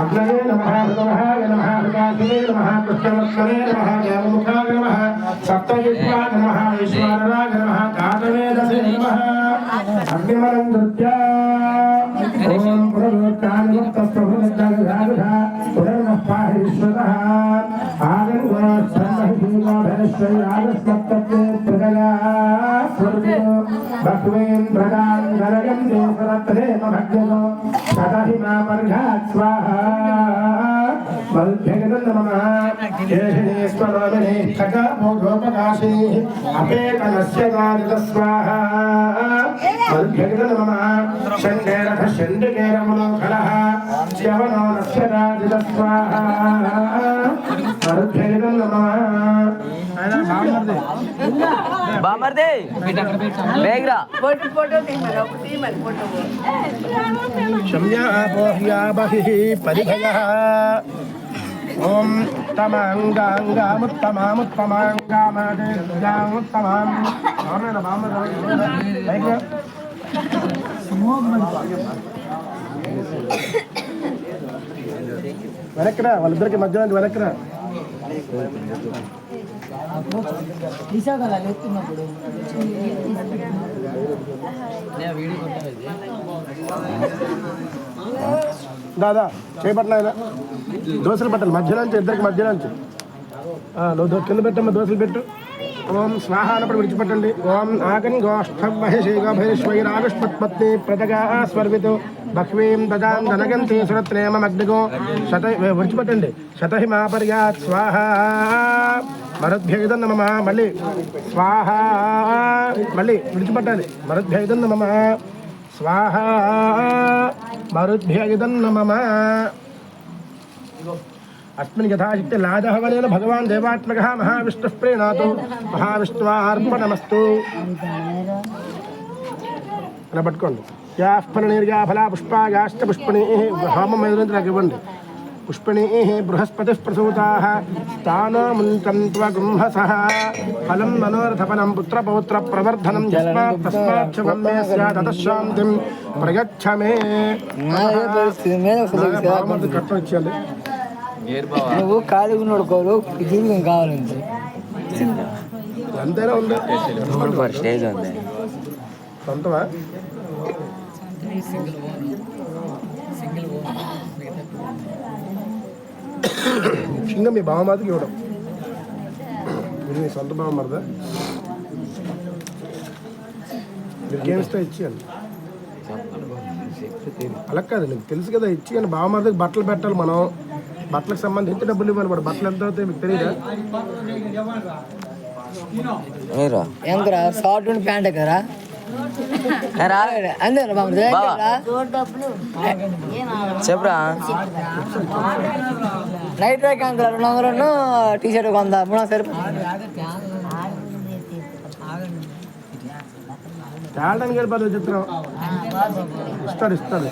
అగ్నయే నమః హృదవహాయ నమః హృదాసినే నమః కృష్ణవత్సరే నమః దేవముఖాయ నమః సప్తయుష్మాయ నమః ఈశ్వరాయ నృత్య ఓం भक्वेन प्रदान नरगं देवरत्रेम भक्तो सदाहि मा परघात् स्वाहा बलभ्यगन नमः येहिने स्वरामिने खगा मोघोपकाशिनी अपेतनस्य गानित स्वाहा बलभ्यगन नमः शण्डेरथ शण्डकेरमुलो खलः यवनो नस्य राजित स्वाहा బామర్దే బేగ్రా ఫోటో ఫోటో తీమరా తీమరా ఫోటో శమ్యాపోహ్యాబహిః పరిభయః ఓం తమాంగాంగాముత్తమాముత్తమాంగామాదేవ్యాముత్తమాం బామర్ద బామర్ద బేగ్రా వెనక్రా వాళ్ళిద్దరికి మధ్యలో వెనక్రా నుంచి వెనక్రా దాదా చేపట్ల దోశలు పెట్టాలి. మధ్యలోంచి ఇద్దరికి మధ్యలోంచి నువ్వు కింద పెట్టమ్మా దోశలు పెట్టు. ఓం స్వాహ విడిచిపెట్టండి. ఓం ఆగన్ గోష్ఠ మహేషి గోభైశ్వైరాగష్పత్పత్ని స్వర్వితు బహ్వీం దదాం ధనగంతి సురత్రేమగ్నిగో శత విడిచిపెట్టండి. శతహి మాపర్యాత్ స్వాహ. మరుద్భ్యయుధం నమ. మళ్ళీ స్వాహ. మళ్ళీ విడిచిపెట్టాలి. మరుద్భ్యయుధం నమ. స్వాహ. మరుద్భ్యయుధం నమ. अस्मिन् यथाशक्ति लाजहवनेन भगवान् देवात्मकः महाविष्णुः प्रीणातु महाविष्णुवार्पणमस्तु ఇలా పట్టుకోండి యా ఫలనీర్యా ఫలా పుష్పాయాశ్చ పుష్పణీ హోమం ఎదురు నాకు ఇవ్వండి పుష్పణీ బృహస్పతి ప్రసూతా తానో ముంచంత్వగుంహస ఫలం మనోరథఫలం పుత్రపౌత్ర ప్రవర్ధనం యస్మాత్ తస్మాత్ శుభం మే స్యాత్ తతశాంతిం ప్రయచ్చ మే బాగుమతి కట్టం ఇచ్చేయాలి నువ్వు ఖాళీగా నోడుకోరు జీవితం కావాలంటే. ఉంది స్టేజ్ ఉంది. సొంతమా? ముఖ్యంగా మీ బావమాతకి ఇవ్వడం. ఇది మీ సొంత బావ మరదా? మీరు గేమ్స్తో ఇచ్చేయండి అలా కాదు నీకు తెలుసు కదా ఇచ్చి బావమరదకి బట్టలు పెట్టాలి మనం. బట్టలకు సంబంధించి డబ్బులు ఇవ్వాలి మరి బట్టలు ఎంత అవుతాయి మీకు తెలియదా ఏరా? ఎంతరా షార్ట్ ఉండి ప్యాంట్ ఎక్కరా. చెప్పురా? నైట్ ర్యాక్ అంకుల్ రెండు వందలను టీ షర్ట్ వంద మూడు వందలు సరిపోతుంది తేడానికి వెళ్ళిపోతుంది చిత్రం ఇస్తాడు ఇస్తాడు.